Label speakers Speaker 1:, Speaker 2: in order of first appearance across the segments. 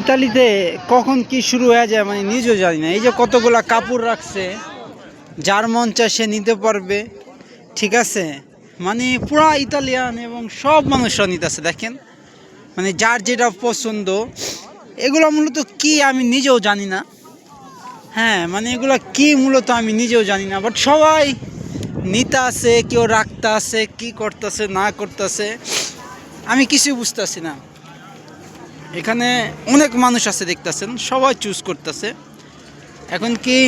Speaker 1: ইতালিতে কখন কি শুরু হয়ে যায় মানে নিজেও জানি না। এই যে কতগুলা কাপড় রাখছে, যার মন চায় সে নিতে পারবে, ঠিক আছে? মানে পুরা ইতালিয়ান এবং সব মানুষরা নিতেছে, দেখেন? মানে যার যেটা পছন্দ। এগুলো মূলত কি আমি নিজেও জানি না। হ্যাঁ মানে এগুলো কি মূলত আমি নিজেও জানি না। বাট সবাই নিতে আছে কেউ রাখতে আছে কি করতেছে, না করতেছে, আমি কিছুই বুঝতেছি না। এখানে অনেক মানুষ আছে দেখতেছেন, সবাই চুজ করতেছে। এখন কি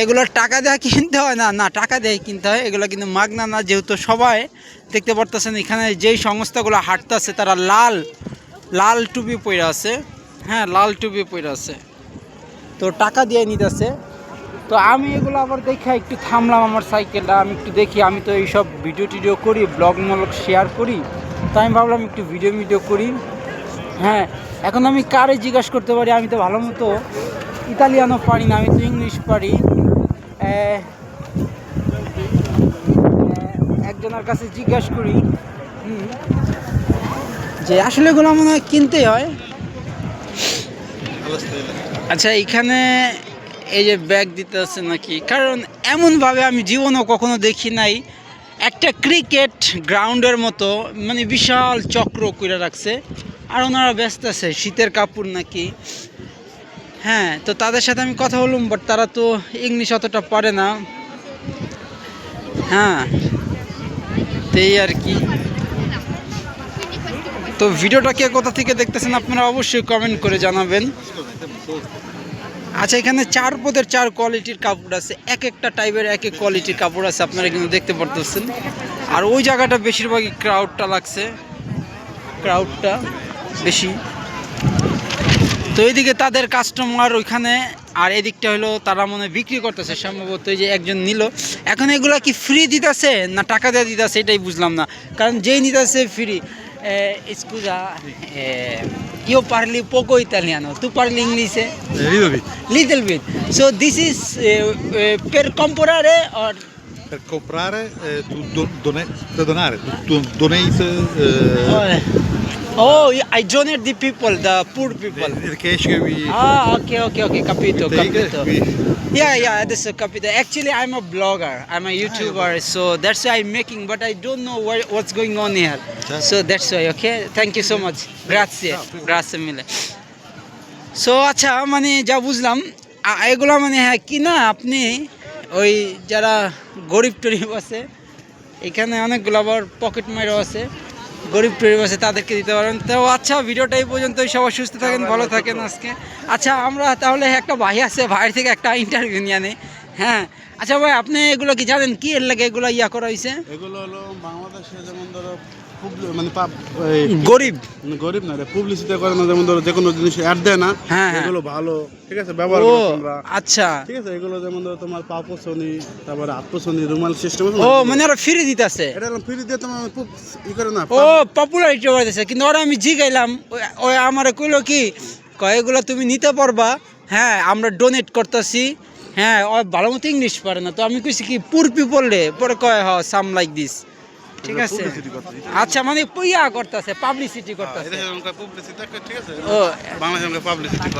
Speaker 1: এগুলো টাকা দেওয়া কিনতে হয়? না না, টাকা দিয়ে কিনতে হয়। এগুলো কিন্তু মাগনা না, যেহেতু সবাই দেখতে পারতেছেন এখানে যেই সংস্থাগুলো হাঁটতেছে, তারা লাল লাল টুপি পরে আছে। হ্যাঁ লাল টুপি পরে আছে। তো টাকা দিয়ে নিতেছে। তো আমি এগুলো আবার দেখে একটু থামলাম আমার সাইকেলটা, আমি একটু দেখি, আমি তো এইসব ভিডিও টিডিও করি ব্লগ মলগ শেয়ার করি। তাই আমি ভাবলাম একটু ভিডিও ভিডিও করি। হ্যাঁ এখন আমি কারে জিজ্ঞাসা করতে পারি? আমি তো ভালো মতো ইতালিয়ানও পারি না, আমি তো ইংলিশ পারি। একজনের কাছে জিজ্ঞাসা করি। যে আসলে এগুলো মনে হয় কিনতে হয়। আচ্ছা এখানে এই যে ব্যাগ দিতে আছে নাকি? কারণ এমনভাবে আমি জীবনও কখনো দেখি নাই। একটা ক্রিকেট গ্রাউন্ডের মতো মানে বিশাল চক্র করে রাখছে। আর ওনারা ব্যস্ত আছে, শীতের কাপড় নাকি? হ্যাঁ তো তাদের সাথে আমি কথা বললাম বাট তারা তো ইংলিশ অতটা পারে না। হ্যাঁ এই আর কি। তো ভিডিওটা কে কোথা থেকে দেখতেছেন আপনারা অবশ্যই কমেন্ট করে জানাবেন। আচ্ছা এখানে চার পদের চার কোয়ালিটির কাপড় আছে। এক একটা টাইপের এক এক কোয়ালিটির কাপড় আছে, আপনারা কিন্তু দেখতে পারতেছেন। আর ওই জায়গাটা বেশিরভাগই ক্রাউডটা লাগছে। ক্রাউডটা বেশি। তো এইদিকে তাদের কাস্টমার ওইখানে আর এদিকটা হলো তারা মনে বিক্রি করতেছে সম্ভবত এই যে একজন নিল। এখন এগুলা কি ফ্রি দিতেছে না টাকা দিয়ে দিতেছে এটাই বুঝলাম না। কারণ যেই নিতেছে ফ্রি স্কুজা ইউ পারলি পোকো ইতালিয়ানো তু পারলি ইংলিশে?
Speaker 2: Little bit so this is পের কম্পোরারে অর কম্পোরারে দোনে দোনারে দোনেইস
Speaker 1: oh i donate the people the poor people
Speaker 2: the the cash we
Speaker 1: ah okay okay okay capito capito
Speaker 2: we,
Speaker 1: Yeah, yeah, this is Kapita. Actually, I'm a blogger. I'm a YouTuber, so that's why I'm making. But I don't know what, what's going on here. So that's why. Okay, thank you so much. Grazie, grazie mille. So আচ্ছা মানে যা বুঝলাম এগুলো মানে হ্যাঁ কি না আপনি ওই যারা গরিব টরিব আছে এখানে অনেকগুলো আবার পকেট মারও আছে গরিব টরিব আছে তাদেরকে দিতে পারেন। তো আচ্ছা ভিডিওটা এই পর্যন্তই। সবাই সুস্থ থাকেন ভালো থাকেন আজকে। আচ্ছা আমরা তাহলে একটা ভাই আছে ভাইয়ের থেকে একটা ইন্টারভিউ নিয়ে আনি। হ্যাঁ। আচ্ছা ভাই আপনি এগুলো কি জানেন? কি এর লাগে এগুলো ইয়া করা হয়েছে
Speaker 3: এগুলো হলো বাংলাদেশে যেমন ধরো publi- মানে
Speaker 1: গরিব।
Speaker 3: মানে গরিব না পুবলিসিটি করে না যেমন ধরো যে কোনো জিনিস অ্যাড দেয় না
Speaker 1: হ্যাঁ, হ্যাঁ।
Speaker 3: এগুলো ভালো ঠিক আছে? ব্যবহার করো তোমরা।
Speaker 1: আচ্ছা।
Speaker 3: ঠিক আছে? এগুলো যেমন ধরো তোমার পাপোসনি তারপরে আত্মসনি রুমাল সিস্টেম
Speaker 1: ও মানে ওরা ফিরে দিতেছে।
Speaker 3: এটা ফ্রি দিয়ে তোমার খুব ই করে না
Speaker 1: ও পপুলারিটি বাড়তেছে কিন্তু ওরা আমি জিগাইলাম ওই আমার কইলো কি কয় এগুলো তুমি নিতে পারবা হ্যাঁ আমরা ডোনেট করতেছি। হ্যাঁ ও ভালো মতো ইংলিশ পারে না। তো আমি কইছি কি পুর পিপল রে পরে কয় হ সাম লাইক দিস ঠিক আছে? আচ্ছা মানে ইয়া করতেছে পাবলিসিটি করতেছে।
Speaker 3: পুবলিসিটি ঠিক আছে?
Speaker 1: ও।
Speaker 3: বাংলাদেশ পাবলিসিটি